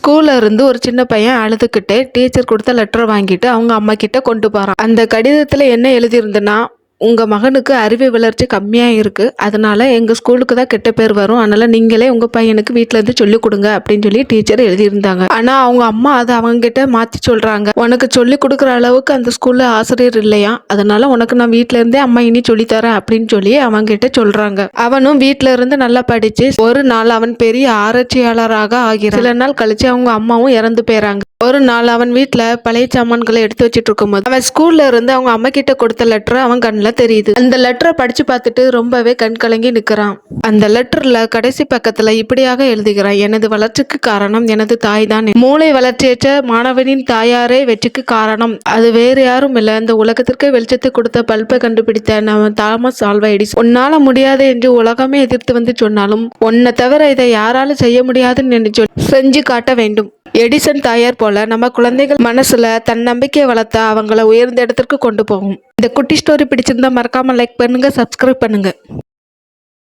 ஸ்கூல்ல இருந்து ஒரு சின்ன பையன் அழுதுகிட்டு டீச்சர் கொடுத்த லெட்டர் வாங்கிட்டு அவங்க அம்மா கிட்ட கொண்டு போறான். அந்த கடிதத்துல என்ன எழுதியிருந்துன்னா உங்கள் மகனுக்கு அறிவு வளர்ச்சி கம்மியாக இருக்குது அதனால் எங்கள் ஸ்கூலுக்கு தான் கெட்ட பேர் வரும். அதனால் நீங்களே உங்கள் பையனுக்கு வீட்டிலேருந்து சொல்லிக் கொடுங்க அப்படின்னு சொல்லி டீச்சர் எழுதியிருந்தாங்க. ஆனால் அவங்க அம்மா அதை அவங்க மாற்றி சொல்கிறாங்க உனக்கு சொல்லி கொடுக்குற அளவுக்கு அந்த ஸ்கூலில் ஆசிரியர் இல்லையா? அதனால் உனக்கு நான் வீட்டிலேருந்தே அம்மா இனி சொல்லித்தரேன் அப்படின்னு சொல்லி அவங்க சொல்கிறாங்க அவனும் வீட்டில் இருந்து நல்லா படித்து ஒரு நாள் அவன் பெரிய ஆராய்ச்சியாளராக ஆகிறான். சில நாள் கழித்து அவங்க அம்மாவும் இறந்து போயிறாங்க. ஒரு நாள் அவன் வீட்டில் பழைய சாமான்களை எடுத்து வச்சுட்டு இருக்கும்போது அவன் ஸ்கூல்ல இருந்து அவங்க அம்மா கிட்ட கொடுத்த லெட்டர் அவன் கண்ணில் தெரியுது. அந்த லெட்டரை படிச்சு பார்த்துட்டு ரொம்பவே கண் கலங்கி நிற்கிறான் அந்த லெட்டர்ல கடைசி பக்கத்துல இப்படியாக எழுதுகிறான் எனது வளர்ச்சிக்கு காரணம் எனது தாய் தான் மூளை வளர்ச்சியற்ற மாணவனின் தாயாரே வெற்றிக்கு காரணம். அது வேறு யாரும் இல்லை. இந்த உலகத்திற்கு வெளிச்சத்தை கொடுத்த பல்பை கண்டுபிடித்த நம்ம தாமஸ் ஆல்வா எடிசன் உன்னால முடியாது என்று உலகமே எதிர்த்து வந்து சொன்னாலும் உன்னை தவிர இதை யாராலும் செய்ய முடியாதுன்னு நினைச்சு செஞ்சு காட்ட வேண்டும். எடிசன் தாயார் போல நம்ம குழந்தைகள் மனசுல தன்னம்பிக்கையை வளர்த்தா அவங்கள உயர்ந்த இடத்திற்கு கொண்டு போகும். இந்த குட்டி ஸ்டோரி பிடிச்சிருந்தா மறக்காம லைக் பண்ணுங்க சப்ஸ்கிரைப் பண்ணுங்க.